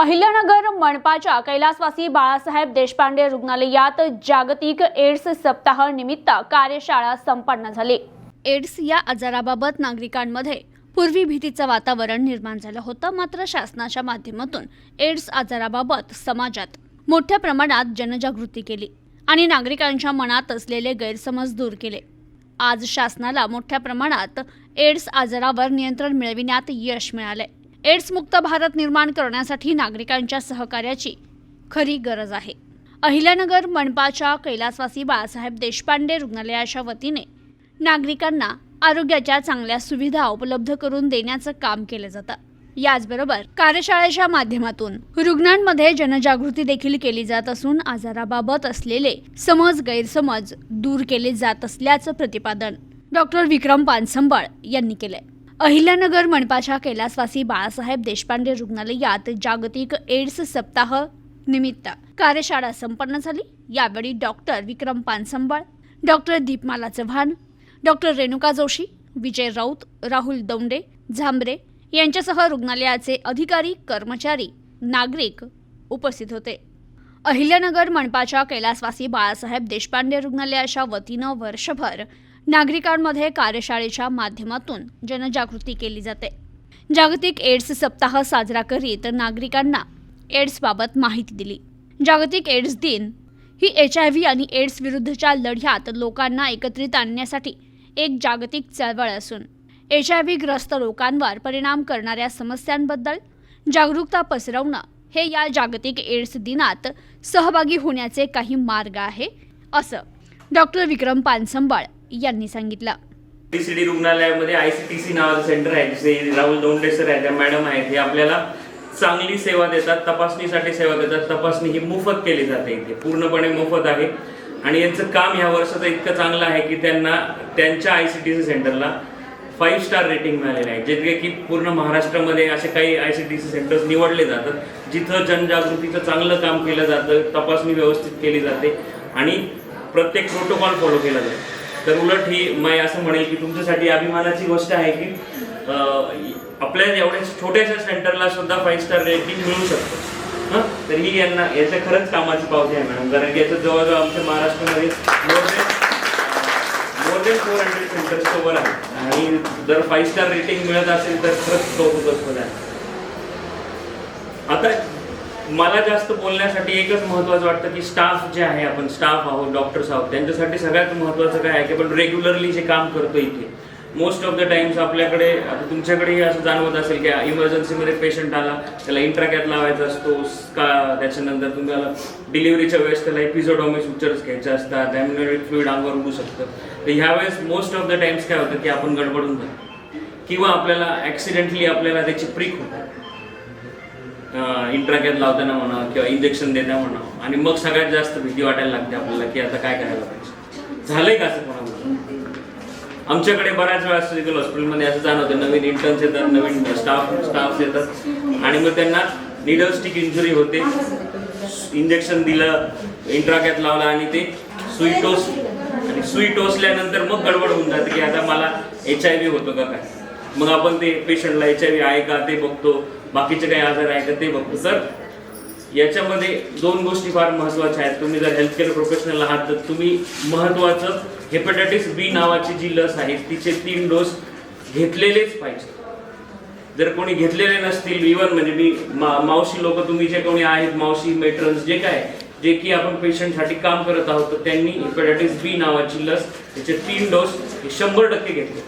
अहिल्यानगर मनपाच्या कैलासवासी बाळासाहेब देशपांडे रुग्णालयात जागतिक एड्स सप्ताह निमित्त कार्यशाळा संपन्न झाली. एड्स या आजाराबाबत नागरिकांमध्ये पूर्वी भीतीचं वातावरण निर्माण झालं होतं मात्र शासनाच्या माध्यमातून एड्स आजाराबाबत समाजात मोठ्या प्रमाणात जनजागृती केली आणि नागरिकांच्या मनात असलेले गैरसमज दूर केले. आज शासनाला मोठ्या प्रमाणात एड्स आजारावर नियंत्रण मिळविण्यात यश मिळाले एड्समुक्त भारत निर्माण करण्यासाठी नागरिकांच्या सहकार्याची खरी गरज आहे. अहिल्यानगर मनपाच्या कैलासवासी बाळासाहेब देशपांडे रुग्णालयाच्या वतीने नागरिकांना आरोग्याच्या चांगल्या सुविधा उपलब्ध करून देण्याचं काम केलं जातं. याचबरोबर कार्यशाळेच्या माध्यमातून रुग्णांमध्ये जनजागृती देखील केली जात असून आजाराबाबत असलेले समज गैरसमज दूर केले जात असल्याचं प्रतिपादन डॉक्टर विक्रम पानसंबळ यांनी केलंय. अहिल्यानगर मनपाच्या कैलासवासी बाळासाहेब देशपांडे रुग्णालयात जागतिक एड्स सप्ताह निमित्त कार्यशाळा संपन्न झाली. यावेळी doctor Vikram Pansambal doctor Deepmala Chavan doctor Renuka Joshi Vijay Raut Rahul Daunde Zambare यांच्यासह रुग्णालयाचे अधिकारी कर्मचारी नागरिक उपस्थित होते. अहिल्यानगर मनपाच्या कैलासवासी बाळासाहेब देशपांडे रुग्णालयाच्या वतीनं वर्षभर नागरिकांमध्ये कार्यशाळेच्या माध्यमातून जनजागृती केली जाते. जागतिक एड्स सप्ताह साजरा करीत नागरिकांना एड्सबाबत माहिती दिली. जागतिक एड्स दिन ही एच आय व्ही आणि एड्स विरुद्धच्या लढ्यात लोकांना एकत्रित आणण्यासाठी एक जागतिक चळवळ असून एच आय व्ही ग्रस्त लोकांवर परिणाम करणाऱ्या समस्यांबद्दल जागरूकता पसरवणं हे या जागतिक एड्स दिनात सहभागी होण्याचे काही मार्ग आहे असं डॉक्टर विक्रम पानसंबाळ यांनी सांगितलं. डी रुग्णालयामध्ये आयसीटीसी नावाचं सेंटर आहे जसे राहुल दोंडे सर आहेत त्या मॅडम आहेत हे आपल्याला चांगली सेवा देतात तपासणीसाठी सेवा देतात. तपासणी ही मोफत केली जाते इथे. पूर्णपणे मोफत आहे. आणि यांचं काम ह्या वर्षाचं इतकं चांगलं आहे की त्यांना त्यांच्या आयसीटीसी सेंटरला फाईव्ह स्टार रेटिंग मिळालेलं आहे. जे की पूर्ण महाराष्ट्रामध्ये असे काही I C T C centres निवडले जातात जिथं जनजागृतीचं चांगलं काम केलं जातं तपासणी व्यवस्थित केली जाते आणि प्रत्येक प्रोटोकॉल फॉलो केला जातो. तर उलट ही मी असं म्हणेल की तुमच्यासाठी अभिमानाची गोष्ट आहे की आपल्या एवढ्या छोट्याशा सेंटरला सुद्धा फाईव्ह स्टार रेटिंग मिळू शकतो. हां? तर ही यांना याच्या खरंच कामाची पावती आहे मॅडम. कारण की याचं जवळजवळ आमच्या महाराष्ट्रामध्ये more than more than four hundred centres cover आहे आणि जर फाईव्ह स्टार रेटिंग मिळत असेल तर खरंच कौतुकस्पद आहे आता मला जास्त बोलण्यासाठी एकच महत्वाचं वाटतं की स्टाफ जे आहे आपण स्टाफ आहोत डॉक्टर्स आहोत त्यांच्यासाठी सगळ्यात महत्वाचं काय आहे की आपण रेग्युलरली जे काम करतो इथे. मोस्ट ऑफ द टाइम्स आपल्याकडे आता तुमच्याकडेही असं जाणवत असेल की इमर्जन्सीमध्ये पेशंट आला त्याला इंट्राकॅत लावायचा असतो का त्याच्यानंतर तुम्हाला डिलिव्हरीच्या वेळेस त्याला एपिझोडॉमिक्स उच्चर्स घ्यायचे असतात ॲम्युनरी फ्लुईड अंगावर उडू शकतं. तर ह्यावेळेस मोस्ट ऑफ द टाइम्स काय होतं की आपण गडबडून जातो. किंवा आपल्याला ॲक्सिडेंटली आपल्याला त्याची प्रिक होतात इंट्राकॅत लावताना म्हणा किंवा इंजेक्शन देताना म्हणा. आणि मग सगळ्यात जास्त भीती वाटायला लागते आपल्याला की आता काय करायला पाहिजे. झालंय का असं कोणाला? आमच्याकडे बऱ्याच वेळा सर्जिकल हॉस्पिटलमध्ये असं जाणवतं नवीन इंटर्न्स येतात नवीन स्टाफ स्टाफ येतात. आणि मग त्यांना निडल स्टिक इंजुरी होते. इंजेक्शन दिलं इंट्राकॅत लावला आणि ते सुई टोस आणि सुई टोचल्यानंतर मग गडबड होऊन जाते की आता मला एच आय व्ही होतो का काय? मग आपण ते पेशंटला एच आय व्ही आहे का ते बघतो बाकीचे काही आजार आहे का ते बघतो. सर याच्यामध्ये दोन गोष्टी फार महत्त्वाच्या आहेत. तुम्ही जर हेल्थकेअर प्रोफेशनल आहात तर तुम्ही महत्वाचं हेपेटायटिस बी नावाची जी लस आहे तिचे तीन डोस घेतलेलेच पाहिजे. जर कोणी घेतलेले नसतील इवन म्हणजे मी मा मावशी लोक तुम्ही जे कोणी आहेत मावशी मेट्रन्स जे काय जे की आपण पेशंटसाठी काम करत आहोत तर त्यांनी हेपेटायटिस बी नावाची लस त्याचे तीन डोस हे शंभर टक्के घेतले.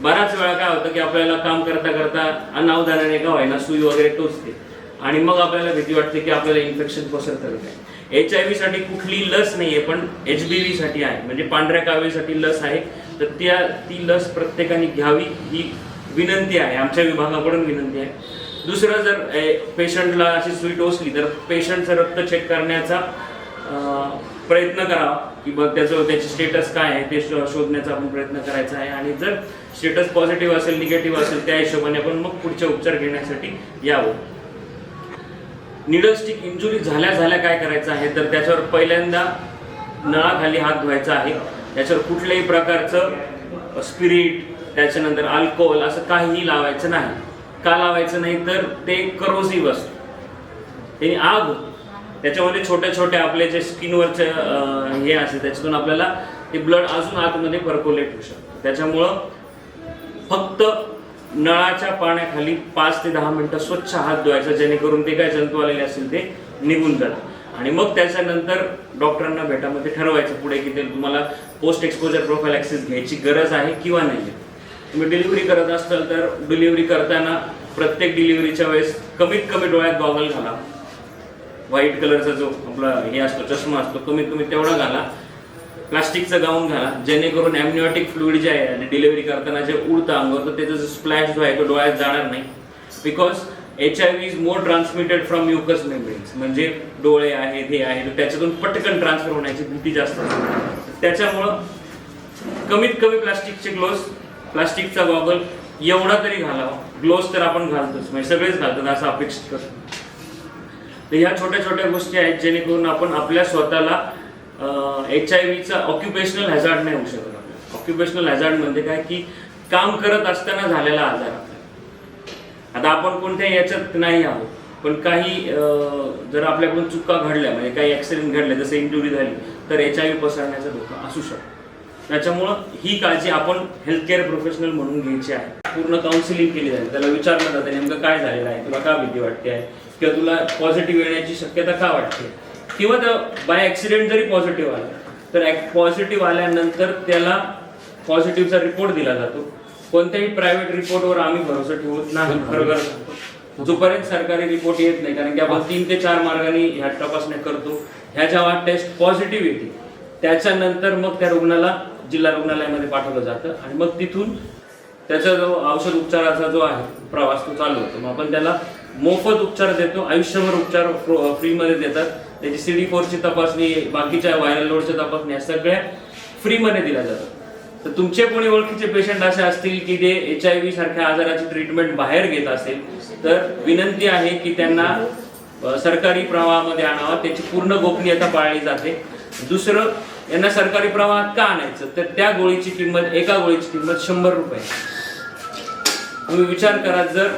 बराच वेळा काय होतं की आपल्याला काम करता करता अनावधानाने का व्हायना सुई वगैरे टोचते. आणि मग आपल्याला भीती वाटते की आपल्याला इन्फेक्शन पसरतं काय. एच आय व्ही साठी कुठली लस नाही आहे पण एच बी व्ही साठी आहे. म्हणजे पांढऱ्या कावीसाठी लस आहे. तर त्या ती लस प्रत्येकाने घ्यावी ही विनंती आहे. आमच्या विभागाकडून विनंती आहे. दुसरं जर पेशंटला अशी सुई टोचली तर पेशंटचं रक्त चेक करण्याचा प्रयत्न करावा. की बघ त्याचं त्याचे स्टेटस काय आहे ते शोधण्याचा आपण प्रयत्न करायचा आहे. आणि जर स्टेटस पॉझिटिव्ह असेल निगेटिव्ह असेल त्या हिशोबाने आपण मग पुढचे उपचार घेण्यासाठी यावं. निडलस्टिक इंजुरी झाल्या झाल्या काय करायचं आहे? तर त्याच्यावर पहिल्यांदा नळाखाली हात धुवायचा आहे. त्याच्यावर कुठल्याही प्रकारचं स्पिरिट त्याच्यानंतर अल्कोहोल असं काहीही लावायचं नाही. का लावायचं नाही? तर ते करोसिव्ह असतं. त्यांनी आग त्याच्यामध्ये छोट्या छोट्या आपले जे स्किनवरचे हे असते त्याच्यातून आपल्याला ते ब्लड अजून आतमध्ये परकोलेट होऊ शकतं. त्याच्यामुळं फक्त नळाच्या पाण्याखाली पाच ते दहा मिनटं स्वच्छ हात धुवायचा जेणेकरून ते काय जंतू आलेले असतील ते निघून जातात. आणि मग त्याच्यानंतर डॉक्टरांना भेटामध्ये ठरवायचं पुढे की ते तुम्हाला पोस्ट एक्सपोजर प्रोफाईल ॲक्सेस घ्यायची गरज आहे किंवा नाही तुम्ही डिलिव्हरी करत असाल तर डिलिव्हरी करताना प्रत्येक डिलिव्हरीच्या वेळेस कमीत कमी डोळ्यात गॉगल घाला. व्हाईट कलरचा जो आपला हे असतो चष्मा असतो कमीत कमी तेवढा घाला. प्लास्टिकचं गाऊन घाला जेणेकरून ॲम्निओटिक फ्लुईड जे आहे आणि डिलिव्हरी करताना जे उडतं अंगावर तर त्याचा जो स्प्लॅश जो आहे तो डोळ्यात जाणार नाही. Because H I V is more transmitted from mucus membranes म्हणजे डोळे आहेत हे आहे तर त्याच्यातून पटकन ट्रान्सफर होण्याची भीती जास्त असते. त्याच्यामुळं कमीत कमी प्लास्टिकचे ग्लोव्स प्लास्टिकचा गॉगल एवढा तरी घालावा. ग्लोव्स तर आपण घालतोच म्हणजे सगळेच घालतात असं अपेक्षित करतो. तर ह्या छोट्या छोट्या गोष्टी आहेत जेणेकरून आपण आपल्या स्वतःला एच आय व्हीचा ऑक्युपेशनल हॅझार्ड नाही होऊ शकत ऑक्युपेशनल हॅझार्ड म्हणजे काय? की काम करत असताना झालेला आजार आता आपण कोणत्याही याच्यात नाही आहोत. पण काही जर आपल्याकडून चुका घडल्या म्हणजे काही ऍक्सिडेंट घडले जसं इंजुरी झाली तर एच आय व्ही पसरण्याचा धोका असू शकतो. त्याच्यामुळं ही काळजी आपण हेल्थ केअर प्रोफेशनल म्हणून घ्यायची आहे. पूर्ण काउन्सिलिंग केली जाते. त्याला विचारलं जातं नेमकं काय झालेलं आहे? तुला का भीती वाटते? आहे किंवा तुला पॉझिटिव्ह येण्याची शक्यता का वाटते? किंवा तर बाय ऍक्सिडेंट जरी पॉझिटिव्ह आला तर पॉझिटिव्ह आल्यानंतर त्याला पॉझिटिव्हचा रिपोर्ट दिला जातो. कोणत्याही प्रायव्हेट रिपोर्टवर आम्ही भरोसा ठेवत नाही खरं खरं सांगतो. जोपर्यंत सरकारी रिपोर्ट येत नाही कारण की आपण तीन ते चार मार्गाने ह्या तपासण्या करतो ह्या जेव्हा टेस्ट पॉझिटिव्ह येते त्याच्यानंतर मग त्या रुग्णाला जिल्हा रुग्णालयामध्ये पाठवलं जातं आणि मग तिथून त्याचा जो औषध उपचाराचा जो आहे प्रवास तो चालू होतो. मग आपण त्याला मोफत उपचार देतो आयुष्यभर उपचार फ्रीमध्ये देतात. त्याची सी डी फोरची तपासणी बाकीच्या व्हायरल लोडच्या तपासणी या सगळ्या फ्रीमध्ये दिल्या जातात. तर तुमचे कोणी ओळखीचे पेशंट असे असतील की जे एच आय व्ही सारख्या आजाराची ट्रीटमेंट बाहेर घेत असेल तर विनंती आहे की त्यांना सरकारी प्रवाहामध्ये आणावा. त्याची पूर्ण गोपनीयता पाळली जाते. दुसरं यांना सरकारी प्रवाहात का आणायचं? तर त्या गोळीची किंमत एका गोळीची किंमत शंभर रुपये तुम्ही विचार करा जर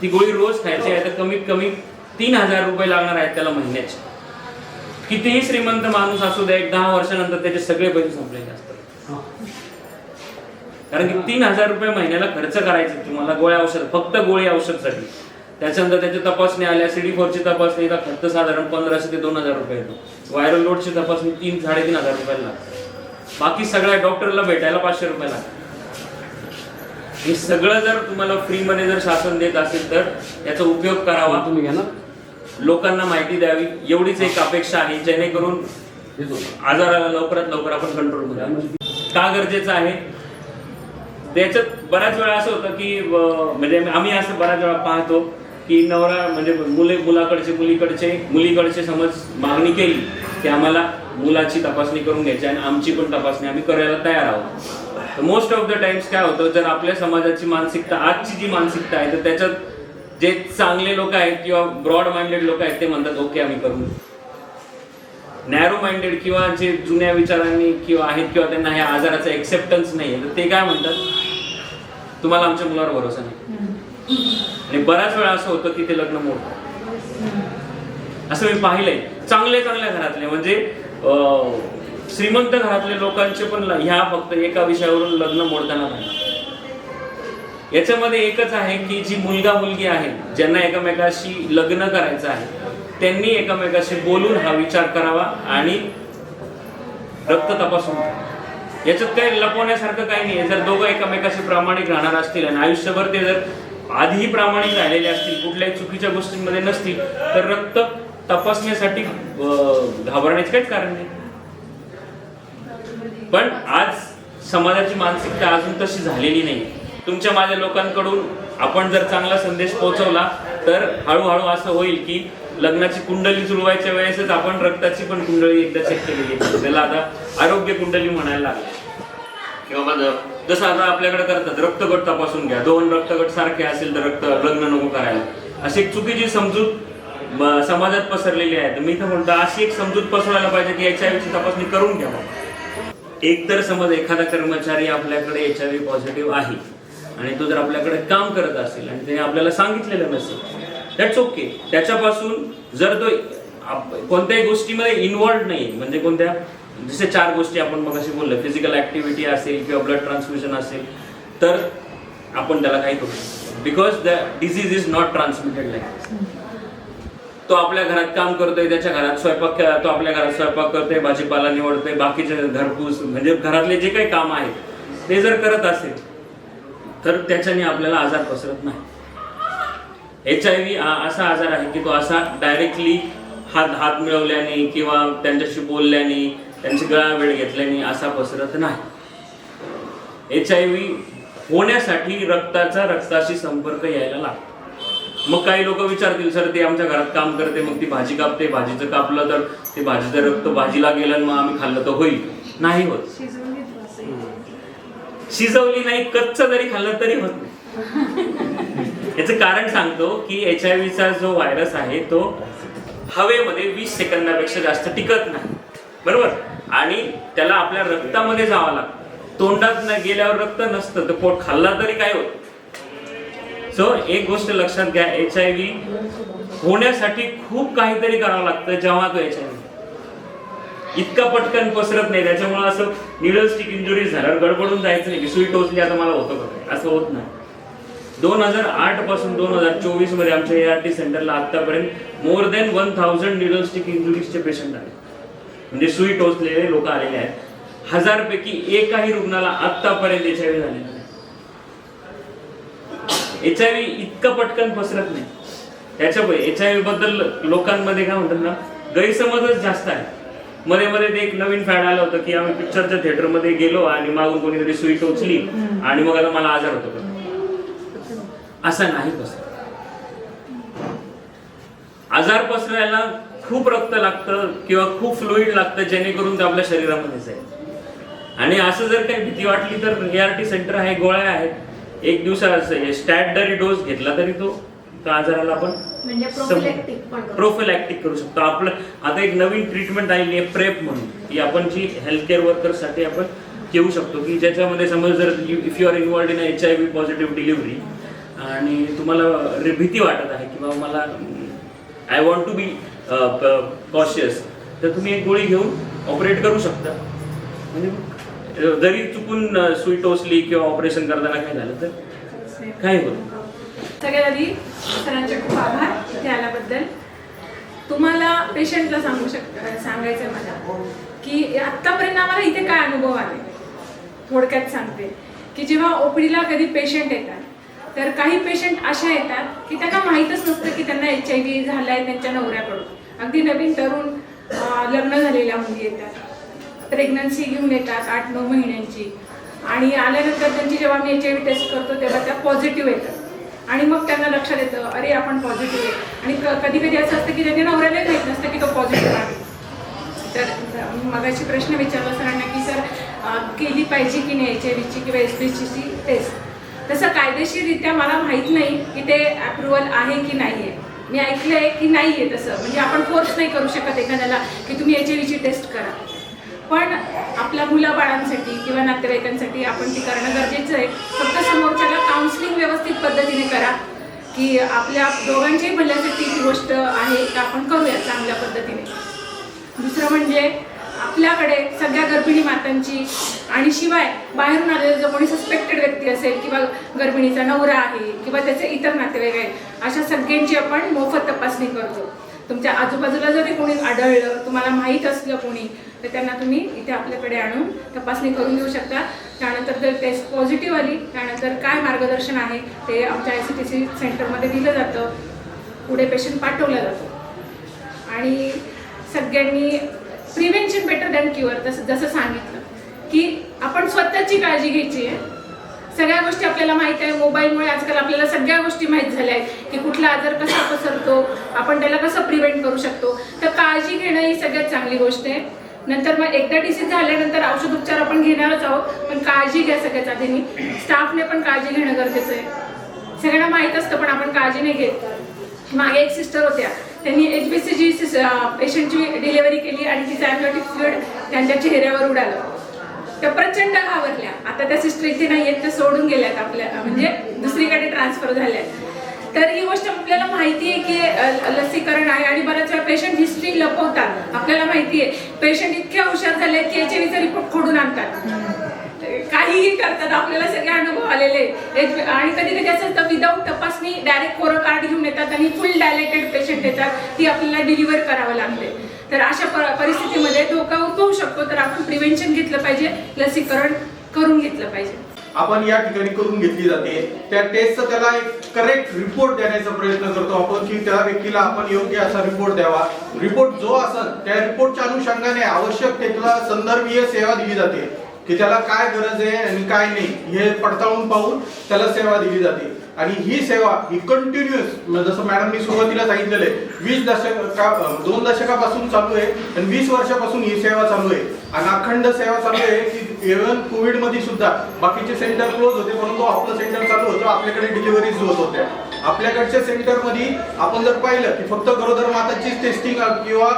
ती गोळी रोज खायची आहे तर कमीत कमी तीन हजार रुपये लागणार आहेत त्याला महिन्याचे. कितीही श्रीमंत माणूस असू द्या एक दहा वर्षानंतर त्याचे सगळे पैसे संपलेले असतात. कारण की तीन हजार रुपये महिन्याला खर्च करायचे तुम्हाला गोळ्या औषध फक्त गोळी औषधसाठी. त्याच्यानंतर त्याची तपासणी आल्या सीडी फोरची तपासणी का खर्च साधारण पंधराशे ते दोन हजार रुपये येतो. व्हायरल लोडची तपासणी तीन साडेतीन हजार रुपयाला लागते. बाकी सगळ्या डॉक्टरला भेटायला पाचशे रुपये लागतात. हे सगळं जर तुम्हाला फ्रीमध्ये जर शासन देत असेल तर याचा उपयोग करावा. तुम्ही घ्या ना. लोकांना माहिती द्यावी. एवढीच एक अपेक्षा आहे जेणेकरून आजाराला लवकरात लवकर आपण कंट्रोलमध्ये आणू. का गरजेचं आहे? त्याच्यात बऱ्याच वेळा असं होतं की म्हणजे आम्ही असं बऱ्याच वेळा पाहतो की नवरा म्हणजे मुले मुलाकडचे मुलीकडचे मुलीकडचे समज मागणी केली की आम्हाला मुलाची तपासणी करून घ्यायची आणि आमची पण तपासणी आम्ही करायला तयार आहोत. मोस्ट ऑफ द टाइम्स काय होतं जर आपल्या समाजाची मानसिकता आजची जी मानसिकता आहे तर त्याच्यात जे चांगले लोक आहेत किंवा ब्रॉड माइंडेड लोक आहेत ते म्हणतात ओके आम्ही करून नॅरो माइंडेड किंवा जे जुन्या विचारांनी किंवा आहेत किंवा त्यांना ह्या आजाराचा एक्सेप्टन्स नाही आहे तर ते काय म्हणतात? तुम्हाला आमच्या मुलावर भरोसा नाही. आणि बऱ्याच वेळा असं होतं की ते लग्न मोडतं असं मी पाहिलंय. चांगले चांगल्या घरातले. म्हणजे श्रीमंत घरातले लोकांचे पण ह्या फक्त एका विषयावरून लग्न मोडताना नाही याच्यामध्ये एकच आहे की जी मुलगा मुलगी आहे ज्यांना एकमेकाशी लग्न करायचं आहे त्यांनी एकमेकाशी बोलून हा विचार करावा आणि रक्त तपासून याच्यात काही लपवण्यासारखं काही नाही जर दोघं एकमेकाशी प्रामाणिक राहणार असतील आणि आयुष्यभर ते जर आधीही प्रामाणिक राहिलेले असतील कुठल्याही चुकीच्या गोष्टींमध्ये नसतील तर रक्त तपासण्यासाठी घाबरण्याचे काहीच कारण नाही. पण आज समाजाची मानसिकता अजून तशी झालेली नाही. तुमच्या माझ्या लोकांकडून आपण जर चांगला संदेश पोहोचवला तर हळूहळू असं होईल की लग्नाची कुंडली जुळवायच्या वेळेसच आपण रक्ताची पण कुंडली एकदा चेक केलेली त्याला आता आरोग्य कुंडली म्हणायला लागली. किंवा जसं आता आपल्याकडे करतात रक्तगट तपासून घ्या. दोन रक्तगट सारखे असेल तर रक्त लग्न नको करायला. अशी एक चुकीची समजूत समाजात पसरलेली आहे. तर मी तर म्हणतो अशी एक समजूत पसरायला पाहिजे की याच्या तपासणी करून घ्यावा एक तर समज एखादा कर्मचारी आपल्याकडे एच आय व्ही पॉझिटिव्ह आहे आणि तो जर आपल्याकडे काम करत असेल आणि त्याने आपल्याला सांगितलेलं नसेल दॅट्स ओके त्याच्यापासून जर तो कोणत्याही गोष्टीमध्ये इन्वॉल्ड नाही म्हणजे कोणत्या जसे चार गोष्टी आपण मग अशी बोललो फिजिकल ऍक्टिव्हिटी असेल किंवा ब्लड ट्रान्समिशन असेल तर आपण त्याला काही करू शकतो because the disease is not transmitted like तो आपल्या घरात काम करतोय त्याच्या घरात स्वयंपाक तो आपल्या घरात स्वयंपाक करतोय भाजीपाला निवडतोय बाकीचे घरपूस म्हणजे घरातले जे काही काम आहेत ते जर करत असेल तर त्याच्याने आपल्याला आजार पसरत नाही. एच आय व्ही असा आजार आहे की तो असा डायरेक्टली हात हात मिळवल्याने किंवा त्यांच्याशी बोलल्याने त्यांची गळा वेळ घेतल्याने असा पसरत नाही. एच आय व्ही होण्यासाठी रक्ताचा रक्ताशी संपर्क यायला लागतो. मग काही लोक विचारतील सर ते आमच्या घरात काम करते मग ती भाजी कापते भाजीचं कापलं तर ते भाजीचं रक्त भाजीला गेलं आणि मग आम्ही खाल्लं तर होईल. नाही होत. शिजवली नाही कच्च जरी खाल्लं तरी होत नाही. याचं कारण सांगतो की एच आय व्हीचा जो व्हायरस आहे तो हवेमध्ये वीस सेकंदापेक्षा जास्त टिकत नाही. बरोबर? आणि त्याला आपल्या रक्तामध्ये जावं लागतं. तोंडात न गेल्यावर रक्त नसतं तर पोट खाल्ला तरी काय होत सो एक गोष्ट लक्षात घ्या एच आय व्ही होण्यासाठी खूप काहीतरी करावं लागतं जेव्हा तो एच आय व्ही इतका पटकन पसरत नाही त्याच्यामुळे असं निडल स्टिक इंजुरी झाल्यावर गडबडून जायचं नाही सुई टोचली आता मला होतं का असं होत नाही. दोन हजार आठपासून दोन हजार चोवीसमध्ये आमच्या ए आर टी सेंटरला आतापर्यंत more than one thousand needle stick इंजुरीजचे patient आले. म्हणजे सुई टोचलेले लोक आलेले आहेत. हजार पैकी एकाही रुग्णाला आतापर्यंत एच आय व्ही झालेला एच आय व्ही इतकं पटकन पसरत नाही. त्याच्यामुळे एच आय व्ही बद्दल लोकांमध्ये काय म्हणतात ना गैरसमजच जास्त आहे. मध्ये मध्ये ते एक नवीन फॅड आलं होतं की आम्ही पिक्चरच्या थिएटरमध्ये गेलो आणि मागून कोणीतरी सुई टोचली आणि मग आता मला आजार होतो असा नाही पसरत. आजार पसरायला खूप रक्त लागतं किंवा खूप फ्लुईड लागतं जेणेकरून ते आपल्या शरीरामध्ये जाईल. आणि असं जर काही भीती वाटली तर ए आर टी सेंटर आहे गोळ्या आहेत. एक दिवसा स्टॅट जरी डोस घेतला तरी तो त्या आजाराला आपण म्हणजे. प्रोफिलॅक्टिक करू शकतो. आपलं आता एक नवीन ट्रीटमेंट आलेली आहे प्रेप म्हणून. की आपण जी हेल्थ केअर वर्करसाठी आपण घेऊ शकतो. की ज्याच्यामध्ये समज जर if you are involved in H I V positive delivery आणि तुम्हाला भीती वाटत आहे की बाबा मला I want to be cautious तर तुम्ही एक गोळी घेऊन ऑपरेट करू शकता. म्हणजे जरी चुकून सुई टोचली किंवा ऑपरेशन करताना काय झालं तर? काय होत? सगळ्यात आधी सरांचे खूप आभार इथे आल्याबद्दल तुम्हाला पेशंटला सांगू शक सांगायचं आहे मला की आत्तापर्यंत आम्हाला इथे काय अनुभव आले? थोडक्यात सांगते की जेव्हा ओपीडीला कधी पेशंट येतात तर काही पेशंट अशा येतात की त्यांना माहीतच नसतं की त्यांना एच आय व्ही झाला आहे त्यांच्या नवऱ्याकडून. अगदी नवीन तरुण लग्न झालेल्या मुली येतात. प्रेग्नन्सी घेऊन येतात आठ नऊ महिन्यांची. आणि आल्यानंतर त्यांची जेव्हा मी एच आय व्ही टेस्ट करतो तेव्हा त्या पॉझिटिव्ह येतात. आणि मग त्यांना लक्षात येतं अरे आपण पॉझिटिव्ह आहे. आणि कधी कधी असं असतं की त्यांनी नवऱ्याला माहीत नसतं की तो पॉझिटिव्ह आहे. तर मगाशी प्रश्न विचारला सरांना की सर केली पाहिजे की नाही एच आय व्हीची किंवा एस बी सीची टेस्ट तसं कायदेशीररित्या मला माहीत नाही की ते अप्रुव्हल आहे की नाही आहे मी ऐकलं आहे की नाही आहे तसं. म्हणजे आपण फोर्स नाही करू शकत एखाद्याला की तुम्ही एच आय व्हीची टेस्ट करा. पण आपल्या मुलाबाळांसाठी किंवा नातेवाईकांसाठी आपण ती करणं गरजेचं आहे. फक्त समोरच्याला काउन्सिलिंग व्यवस्थित पद्धतीने करा की आपल्या दोघांच्याही भल्यासाठी ही गोष्ट आहे की आपण करूया चांगल्या पद्धतीने. दुसरं म्हणजे आपल्याकडे सगळ्या गर्भिणी मातांची आणि शिवाय बाहेरून आलेला जो कोणी सस्पेक्टेड व्यक्ती असेल किंवा गर्भिणीचा नवरा आहे किंवा त्याचे इतर नातेवाईक आहेत अशा सगळ्यांची आपण मोफत तपासणी करतो. तुमच्या आजूबाजूला जरी कोणी आढळलं तुम्हाला माहीत असलं कोणी तर त्यांना तुम्ही इथे आपल्याकडे आणून तपासणी करून घेऊ शकता. त्यानंतर जर टेस्ट पॉझिटिव्ह आली त्यानंतर काय मार्गदर्शन आहे ते आमच्या आय सी टी सी सेंटरमध्ये दिलं जातं. पुढे पेशंट पाठवला जातो. आणि सगळ्यांनी प्रिव्हेन्शन बेटर दॅन क्युअर तसं जसं सांगितलं. की आपण स्वतःची काळजी घ्यायची आहे. सगळ्या गोष्टी आपल्याला माहीत आहे. मोबाईलमुळे आजकाल आपल्याला सगळ्या गोष्टी माहीत झाल्या आहेत. की कुठला आजार कसा पसरतो आपण त्याला कसं प्रिव्हेंट करू शकतो. तर काळजी घेणं ही सगळ्यात चांगली गोष्ट आहे. नंतर मग एकदा डिसीज झाल्यानंतर औषध उपचार आपण घेणारच आहोत पण काळजी घ्या सगळ्यात आधीनी स्टाफने पण काळजी घेणं गरजेचं आहे. सगळ्यांना माहीत असतं पण आपण काळजी नाही घेत. मागे एक सिस्टर होत्या. त्यांनी एच बी सी जी पेशंटची डिलिव्हरी केली आणि तिचं अँटिबायोटिक फ्लुइड त्यांच्या चेहऱ्यावर उडालं. त्या प्रचंड घाबरल्या. आता त्या सिस्टर इथे नाही आहेत त्या सोडून गेल्यात आपल्या म्हणजे दुसरीकडे ट्रान्सफर झाल्या तर ही गोष्ट आपल्याला माहिती आहे की लसीकरण आहे आणि बऱ्याच वेळा पेशंट हिस्ट्री लपवतात. आपल्याला माहिती आहे पेशंट इतके हुशार झाले की एच चा रिपोर्ट खोडून आणतात. काहीही करतात आपल्याला सगळे अनुभव आलेले आहेत. आणि कधी कधी असं तर विदाऊट तपासणी डायरेक्ट कोरो कार्ड घेऊन येतात आणि फुल डायलेटेड पेशंट येतात. ती आपल्याला डिलिव्हर करावं लागते. तर अशा परिस्थितीमध्ये धोका उद्भवू शकतो. तर आपण प्रिव्हेंशन घेतलं पाहिजे लसीकरण करून घेतलं पाहिजे. आपण या ठिकाणी करून घेतली जाते. त्या टेस्टचा त्याला एक करेक्ट रिपोर्ट देण्याचा प्रयत्न करतो आपण की त्या व्यक्तीला आपण योग्य असा रिपोर्ट द्यावा. रिपोर्ट जो असेल त्या रिपोर्टच्या अनुषंगाने आवश्यक त्याला संदर्भीय सेवा दिली जाते की त्याला काय गरज आहे आणि काय नाही हे पडताळून पाहून त्याला सेवा दिली जाते. आणि ही सेवा ही कंटिन्युअस म्हणजे जसं मॅडमनी सुरुवातीला सांगितलेलं आहे वीस दशका दोन दशकापासून चालू आहे आणि वीस वर्षापासून ही सेवा चालू आहे. आणि अखंड सेवा चालू आहे की इव्हन कोविडमध्ये सुद्धा बाकीचे सेंटर क्लोज होते परंतु आपलं सेंटर चालू होतं आपल्याकडे डिलिव्हरीज होत. होत्या आपल्याकडच्या सेंटरमध्ये आपण जर पाहिलं की फक्त गरोदर माताचीच टेस्टिंग किंवा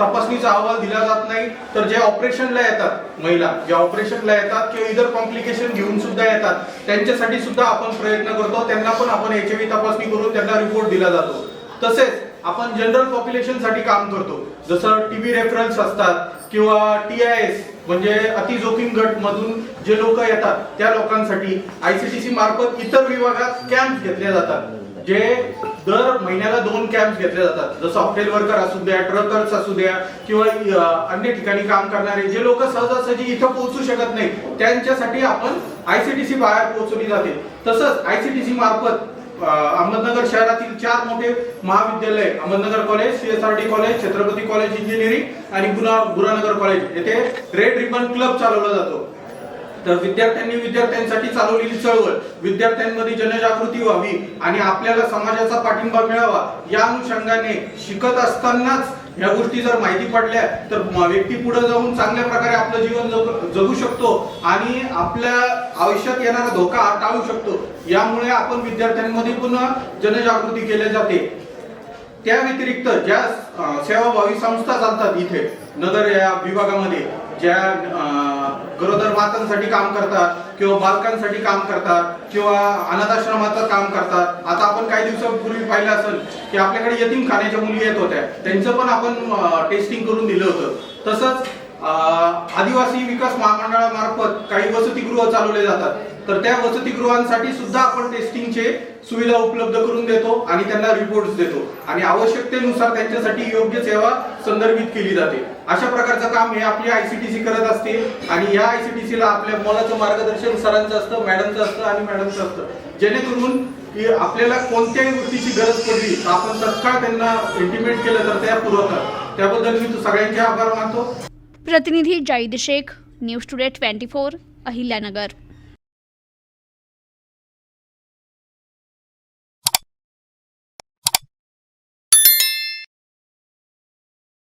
तपासणीचा अहवाल दिला जात नाही तर जे ऑपरेशनला येतात महिला जे ऑपरेशनला येतात किंवा इतर कॉम्प्लिकेशन घेऊन सुद्धा येतात त्यांच्यासाठी सुद्धा आपण प्रयत्न करतो त्यांना पण आपण एच तपासणी करून त्यांना रिपोर्ट दिला जातो. तसेच आपण जनरल पॉप्युलेशनसाठी काम करतो. जसं टीबी रेफरन्स असतात किंवा टी आय एस म्हणजे अति जोखीम गट मधून जे लोक येतात त्या लोकांसाठी आयसीटीसी मार्फत इतर विभागात कॅम्प घेतले जातात. जे दर महिन्याला दोन कॅम्प घेतले जातात. जसं हॉटेल वर्कर असू द्या ट्रकर्स असू द्या किंवा अन्य ठिकाणी काम करणारे जे लोक सहजासहजी इथं पोहोचू शकत नाही त्यांच्यासाठी आपण आयसीटीसी बाहेर पोहोचवली जाते. तसंच आयसीटीसी मार्फत अहमदनगर शहरातील चार मोठे महाविद्यालय Ahmednagar college CSRT college Chhatrapati college engineering आणि गुना गुरानगर कॉलेज येथे रेड रिबन क्लब चालवला जातो. तर विद्यार्थ्यांनी विद्यार्थ्यांसाठी चालवलेली चळवळ विद्यार्थ्यांमध्ये जनजागृती व्हावी आणि आपल्याला समाजाचा पाठिंबा मिळावा या अनुषंगाने शिकत असतानाच ह्या गोष्टी जर माहिती पडल्या तर व्यक्ती पुढे जाऊन चांगल्या प्रकारे आपलं जीवन जगू शकतो आणि आपल्या आयुष्यात येणारा धोका टाळू शकतो. यामुळे आपण विद्यार्थ्यांमध्ये पुन्हा जनजागृती केली जाते. त्या व्यतिरिक्त ज्या सेवाभावी संस्था चालतात इथे नगर या विभागामध्ये ज्या गरोदर मातांसाठी काम करतात किंवा बालकांसाठी काम करतात किंवा अनाथाश्रमाचं काम करतात. आता आपण काही दिवसापूर्वी पाहिलं असेल की आपल्याकडे यतीम खाण्याच्या मुली येत होत्या. त्यांचं पण आपण टेस्टिंग करून दिलं होतं. तसंच आदिवासी विकास महामंडळामार्फत काही वसतिगृह चालवले जातात. तर त्या वसतिगृहांसाठी सुद्धा आपण टेस्टिंगचे सुविधा उपलब्ध करून देतो आणि त्यांना रिपोर्ट्स देतो. आणि आवश्यकतेनुसार त्यांच्यासाठी योग्य सेवा संदर्भित केली जाते. अशा प्रकारचं काम हे आपली आयसीटीसी करत असते आणि या आयसीटीसीला आपल्या मुलाचं मार्गदर्शन सरांचं असतं मॅडमचं असतं आणि मॅडमचं असतं. जेणेकरून की आपल्याला कोणत्याही गोष्टीची गरज पडली तर आपण तत्काळ त्यांना इंटिमेट केलं तर त्या पुरवतात. त्याबद्दल मी तू सगळ्यांचे आभार मानतो. प्रतिनिधी Zaid Shaikh news today twenty four Ahilyanagar.